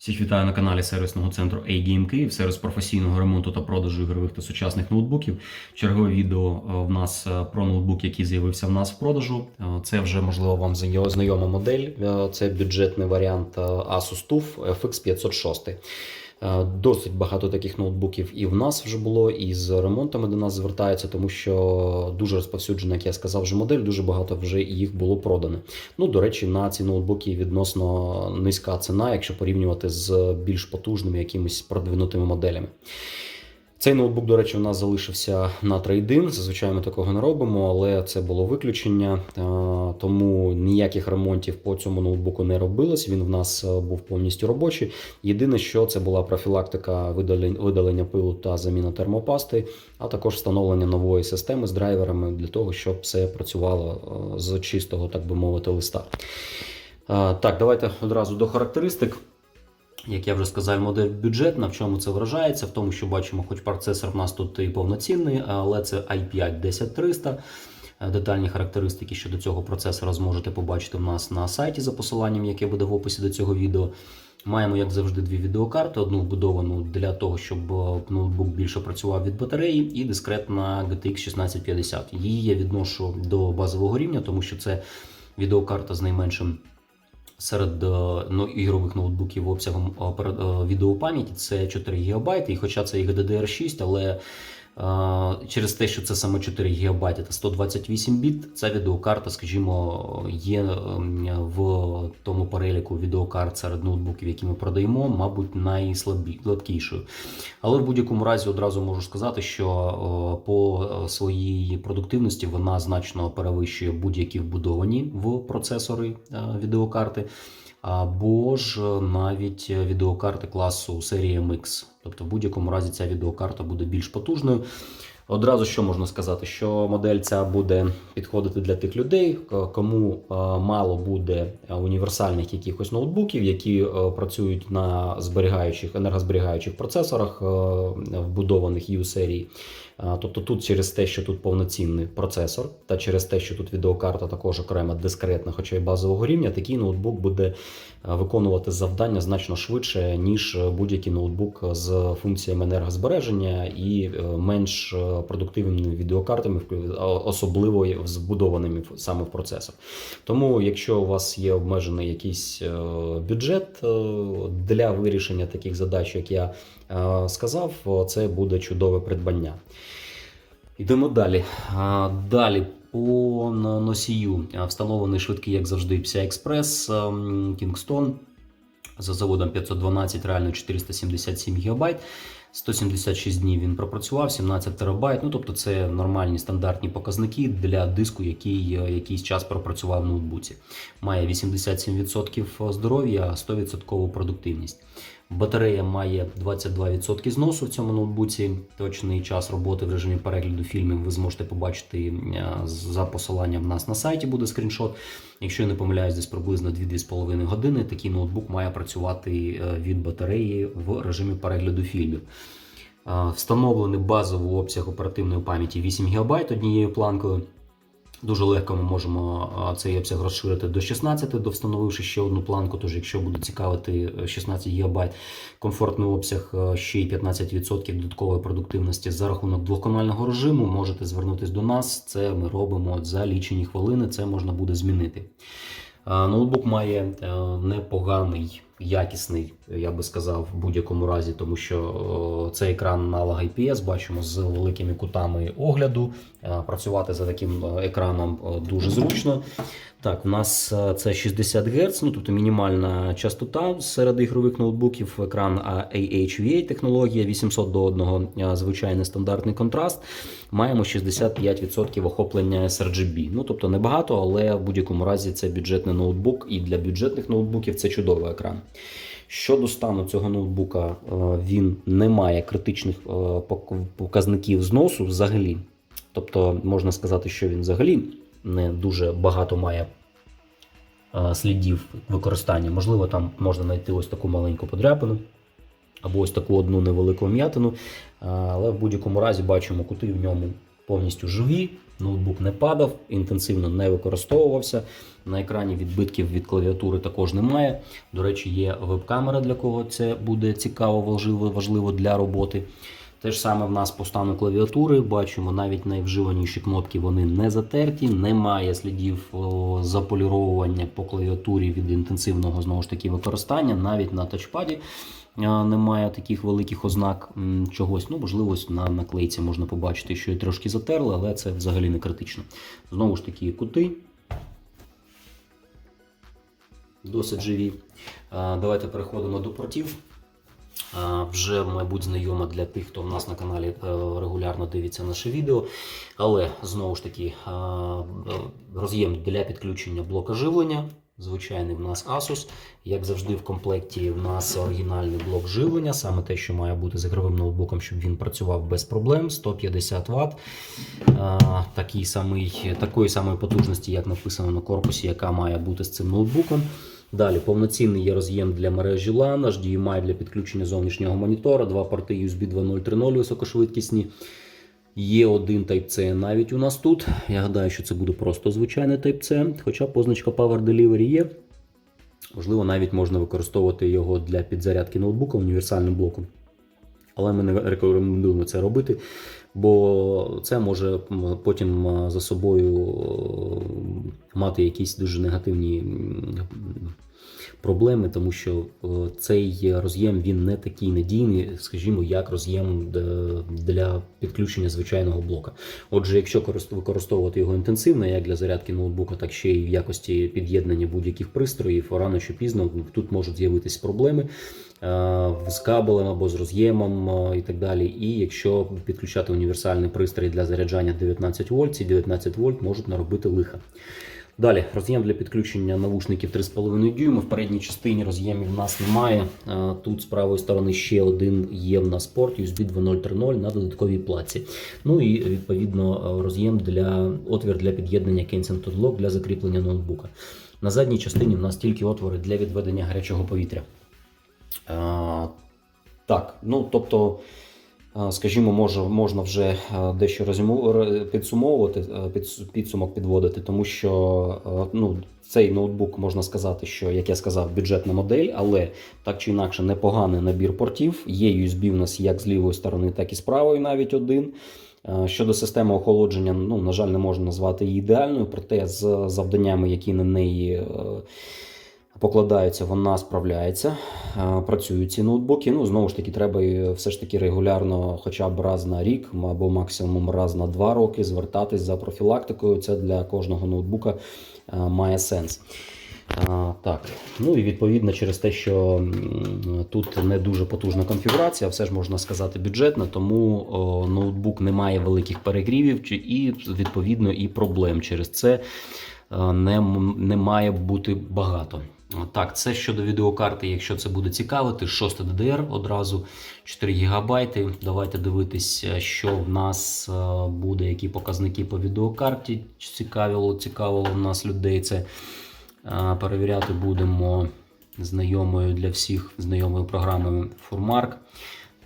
Всіх вітаю на каналі сервісного центру A-Game Київ, сервіс професійного ремонту та продажу ігрових та сучасних ноутбуків. Чергове відео е, в нас е, про ноутбук, який з'явився в нас в продажу. Е, Це вже можливо вам знайо- знайома модель. Це бюджетний варіант Asus TUF FX 506. Е, Досить багато таких ноутбуків і в нас вже було, і з ремонтами до нас звертаються, тому що дуже розповсюджена, як я сказав, вже модель, дуже багато вже їх було продано. Ну, до речі, на ці ноутбуки відносно низька ціна, якщо порівнювати з більш потужними якимись продвинутими моделями. Цей ноутбук, до речі, у нас залишився на трейдин. Зазвичай ми такого не робимо, але це було виключення, е, тому ніяких ремонтів по цьому ноутбуку не робилось. Він в нас е, був повністю робочий. Єдине, що це була профілактика видалення пилу та заміна термопасти, а також встановлення нової системи з драйверами для того, щоб все працювало е, з чистого, так би мовити, листа. Так, давайте одразу до характеристик. Як я вже сказав, модель бюджетна. В чому це вражається? В тому, що бачимо, хоч процесор в нас тут і повноцінний, але це i5 10300. Е, Детальні характеристики щодо цього процесора зможете побачити в нас на сайті за посиланням, яке буде в описі до цього відео. Маємо, як завжди, дві відеокарти: одну вбудовану для того, щоб е, ноутбук більше працював від батареї, і дискретна GTX 1650. Її я відношу до базового рівня, тому що це відеокарта з найменшим серед е, ну, ігрових ноутбуків обсягом е, е, відеопам'яті це 4 ГБ, і хоча це і GDDR6, але е, через те, що це саме 4 ГБ та 128 біт, ця відеокарта, скажімо, є е, в тому переліку відеокарт серед ноутбуків, які ми продаємо, мабуть, найслабкішою. Але в будь-якому разі одразу можу сказати, що е, по е, своїй продуктивності вона значно перевищує будь-які вбудовані в процесори е, відеокарти, або ж е, навіть відеокарти класу серії MX. Тобто, в будь-якому разі ця відеокарта буде більш потужною. Одразу що можна сказати, що модель ця буде підходити для тих людей, кому е, мало буде універсальних якихось ноутбуків, які е, працюють на зберігаючих енергозберігаючих процесорах, е, вбудованих U серії. Тобто тут через те, що тут повноцінний процесор, та через те, що тут відеокарта також окрема дискретна, хоча й базового рівня, такий ноутбук буде виконувати завдання значно швидше, ніж будь-який ноутбук з функціями енергозбереження і менш продуктивними відеокартами, особливо збудованими саме в процесор. Тому, якщо у вас є обмежений якийсь е, бюджет е, для вирішення таких задач, як я е, сказав, це буде чудове придбання. Йдемо далі. Далі по носію встановлений швидкий, як завжди, PCI Express ем, Kingston за заводом 512, реально 477 ГБ. 176 днів він пропрацював, 17 терабайт. Ну тобто це нормальні стандартні показники для диску, який е, якийсь час пропрацював в ноутбуці. Має 87% здоров'я, 100% продуктивність. Батарея має 22% зносу в цьому ноутбуці. Точний час роботи в режимі перегляду фільмів ви зможете побачити е, за посиланням в нас на сайті буде скріншот. Якщо я не помиляюсь, десь приблизно 2-2,5 години такий ноутбук має працювати е, від батареї в режимі перегляду фільмів. Е, Встановлений базовий обсяг оперативної пам'яті 8 ГБ однією планкою. Дуже легко ми можемо цей обсяг розширити до 16, до встановивши ще одну планку. Тож, якщо буде цікавити е, 16 ГБ, комфортний обсяг е, ще й 15% додаткової продуктивності за рахунок двоканального режиму, можете звернутися до нас. Це ми робимо за лічені хвилини. Це можна буде змінити. А, Ноутбук має е, непоганий, якісний, я би сказав, в будь-якому разі, тому що о, це екран аналога IPS, бачимо з великими кутами огляду. Е, Працювати за таким е, екраном е, дуже зручно. Так, у нас е, це 60 Гц, ну тобто мінімальна частота серед ігрових ноутбуків. Екран AHVA технологія 800 до 1, е, звичайний стандартний контраст. Маємо 65% охоплення sRGB. Ну тобто небагато, але в будь-якому разі це бюджетний ноутбук, і для бюджетних ноутбуків це чудовий екран. Щодо стану цього ноутбука, е, він не має критичних е, показників зносу взагалі. Тобто можна сказати, що він взагалі не дуже багато має е, слідів використання. Можливо, там можна знайти ось таку маленьку подряпину або ось таку одну невелику вм'ятину. Е, Але в будь-якому разі бачимо, кути в ньому повністю живі. Ноутбук не падав, інтенсивно не використовувався. На екрані відбитків від клавіатури також немає. До речі, є веб-камера, для кого це буде цікаво, важливо, важливо для роботи. Те ж саме в нас по стану клавіатури. Бачимо, навіть найвживаніші кнопки вони не затерті, немає слідів заполіровування по клавіатурі від інтенсивного знову ж таки використання. Навіть на тачпаді немає таких великих ознак чогось. Ну, можливо, на наклейці можна побачити, що і трошки затерли, але це взагалі не критично. Знову ж таки, кути. Досить живі. Давайте переходимо до портів. Вже, мабуть, знайома для тих, хто в нас на каналі е, регулярно дивиться наше відео. Але знову ж таки, е, роз'єм для підключення блока живлення. Звичайний в нас Asus. Як завжди, в комплекті в нас оригінальний блок живлення, саме те, що має бути з ігровим ноутбуком, щоб він працював без проблем. 150 Вт. Такий самий, такої самої потужності, як написано на корпусі, яка має бути з цим ноутбуком. Далі повноцінний є роз'єм для мережі LAN, HDMI для підключення зовнішнього монітора, два порти USB 2.0 3.0 високошвидкісні. Є один Type-C навіть у нас тут. Я гадаю, що це буде просто звичайний Type-C, хоча позначка Power Delivery є. Можливо, навіть можна використовувати його для підзарядки ноутбука універсальним блоком. Але ми не рекомендуємо це робити, бо це може потім за собою мати якісь дуже негативні проблеми, тому що е, цей роз'єм він не такий надійний, скажімо, як роз'єм е, для підключення звичайного блока. Отже, якщо використовувати його інтенсивно, як для зарядки ноутбука, так ще й в якості під'єднання будь-яких пристроїв, рано чи пізно тут можуть з'явитись проблеми е, з кабелем або з роз'ємом і так далі. І якщо підключати універсальний пристрій для заряджання 19 вольт, ці 19 вольт можуть наробити лиха. Далі роз'єм для підключення навушників 3,5 дюйма. В передній частині роз'ємів в нас немає. Е, Тут з правої сторони ще один є в нас порт USB 2.0 3.0 на додатковій плаці. Ну і відповідно е, роз'єм для отвір для під'єднання Kensington Lock для закріплення ноутбука. На задній частині в нас тільки отвори для відведення гарячого повітря. Е, Так, ну тобто. Скажімо, може, можна вже е, дещо підсумовувати, е, підсумок підводити, тому що е, ну, цей ноутбук можна сказати, що, як я сказав, бюджетна модель, але так чи інакше непоганий набір портів. Є USB в нас як з лівої сторони, так і з правої, навіть один. Щодо системи охолодження, ну, на жаль, не можна назвати її ідеальною, проте з завданнями, які на неї покладаються, вона справляється. Е, Працюють ці ноутбуки. Ну, знову ж таки, треба все ж таки регулярно, хоча б раз на рік або максимум раз на два роки звертатись за профілактикою. Це для кожного ноутбука е, має сенс. А, так, ну і відповідно через те, що тут не дуже потужна конфігурація, все ж можна сказати бюджетна, тому о, ноутбук не має великих перегрівів і відповідно і проблем через це е, не, не має бути багато. Так, це щодо відеокарти, якщо це буде цікавити, 6 DDR одразу 4 ГБ. Давайте дивитись, е, що в нас е, буде, які показники по відеокарті. Цікавило, цікавило в нас людей це. Перевіряти будемо знайомою для всіх знайомою програмою Furmark.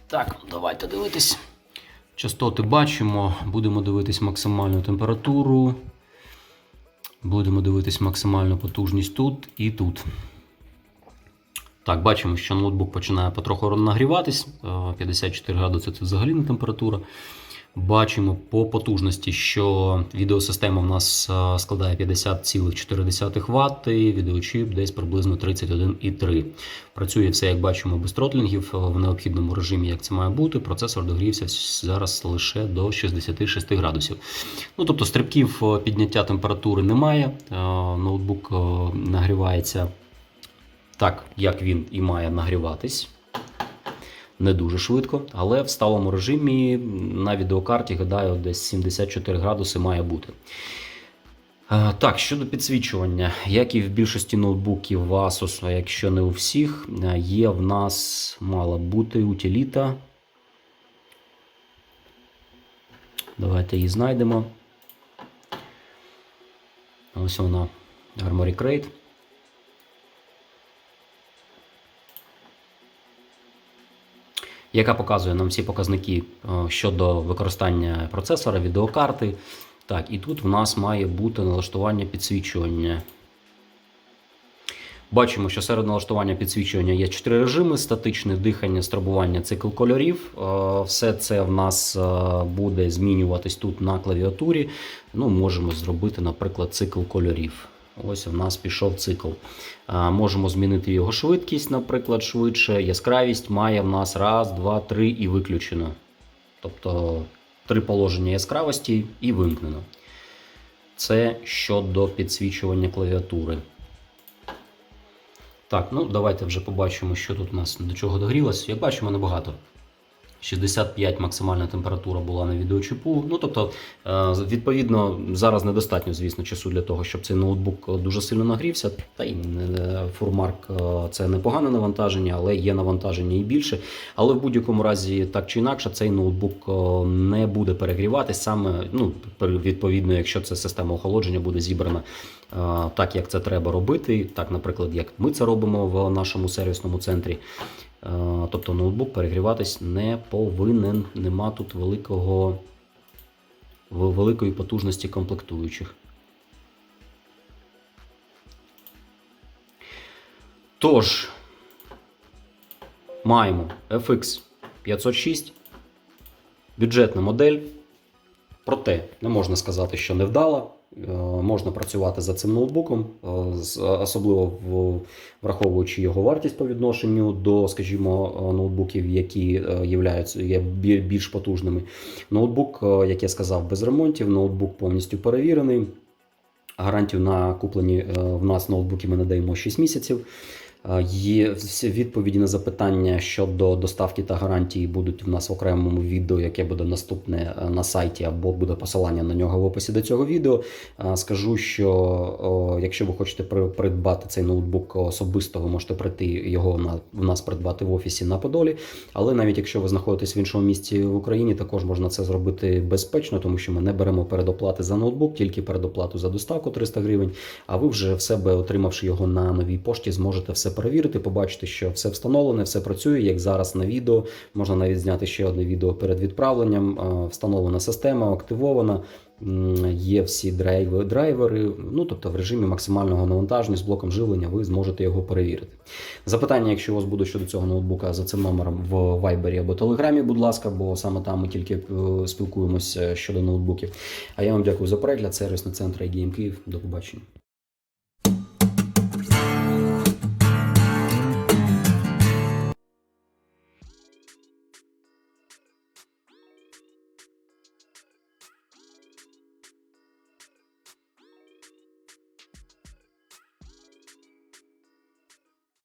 Так, давайте дивитись. Частоти бачимо, будемо дивитись максимальну температуру. Будемо дивитись максимальну потужність тут і тут. Так, бачимо, що ноутбук починає потроху нагріватись. Е, 54 градуси це взагалі не температура. Бачимо по потужності, що відеосистема в нас е, складає 50,4 Вт, відеочіп десь приблизно 31,3. Працює все, як бачимо, без тротлінгів е, в необхідному режимі, як це має бути. Процесор догрівся зараз лише до 66 градусів. Ну, тобто стрибків е, підняття температури немає. Ноутбук нагрівається так, як він і має нагріватись не дуже швидко, але в сталому режимі на відеокарті, гадаю, десь 74 градуси має бути. Так, щодо підсвічування, як і в більшості ноутбуків Asus, а якщо не у всіх, є в нас мала бути утиліта. Давайте її знайдемо. Ось вона Armory Crate. Яка показує нам всі показники е, щодо використання процесора, відеокарти. Так, і тут в нас має бути налаштування підсвічування. Бачимо, що серед налаштування підсвічування є чотири режими: статичне дихання, страбування, цикл кольорів. Е, Все це в нас е, буде змінюватись тут на клавіатурі. Ну, можемо зробити, наприклад, цикл кольорів. Ось у нас пішов цикл. Можемо змінити його швидкість, наприклад, швидше. Яскравість має в нас раз, два, три і виключено. Тобто три положення яскравості і вимкнено. Це щодо підсвічування клавіатури. Так, ну давайте вже побачимо, що тут у нас до чого догрілося. Як бачимо, небагато. 65 максимальна температура була на відеочіпу. Ну тобто, е, відповідно, зараз недостатньо, звісно, часу для того, щоб цей ноутбук дуже сильно нагрівся. Та й е, фурмарк е, це непогане навантаження, але є навантаження і більше. Але в будь-якому разі, так чи інакше, цей ноутбук е, не буде перегріватись саме, ну, відповідно, якщо ця система охолодження буде зібрана е, так, як це треба робити. Так, наприклад, як ми це робимо в нашому сервісному центрі. Е, Тобто ноутбук перегріватись не повинен. Нема тут великого, великої потужності комплектуючих. Тож, маємо FX 506, бюджетна модель. Проте не можна сказати, що невдала. Е, Можна працювати за цим ноутбуком, е, особливо враховуючи його вартість по відношенню до, скажімо, е, ноутбуків, які є більш потужними. Ноутбук, як я сказав, без ремонтів, ноутбук повністю перевірений. Гарантію на куплені в нас ноутбуки ми надаємо 6 місяців. Є всі відповіді на запитання щодо доставки та гарантії будуть в нас в окремому відео, яке буде наступне е, на сайті, або буде посилання на нього в описі до цього відео. Скажу, що якщо ви хочете придбати цей ноутбук особисто, ви можете прийти його на в нас придбати в офісі на Подолі. Але навіть якщо ви знаходитесь в іншому місці в Україні, також можна це зробити безпечно, тому що ми не беремо передоплати за ноутбук, тільки передоплату за доставку 300 гривень. А ви вже в себе, отримавши його на новій пошті, зможете все перевірити, побачити, що все встановлене, все працює, як зараз на відео. Можна навіть зняти ще одне відео перед відправленням. Е, Встановлена система, активована. Є всі драйви, драйвери, ну тобто в режимі максимального навантаження з блоком живлення ви зможете його перевірити. Запитання, якщо у вас будуть щодо цього ноутбука за цим номером в Viber або Telegram, будь ласка, бо саме там ми тільки е, спілкуємося щодо ноутбуків. А я вам дякую за перегляд. Сервісний центр IGM Київ. До побачення.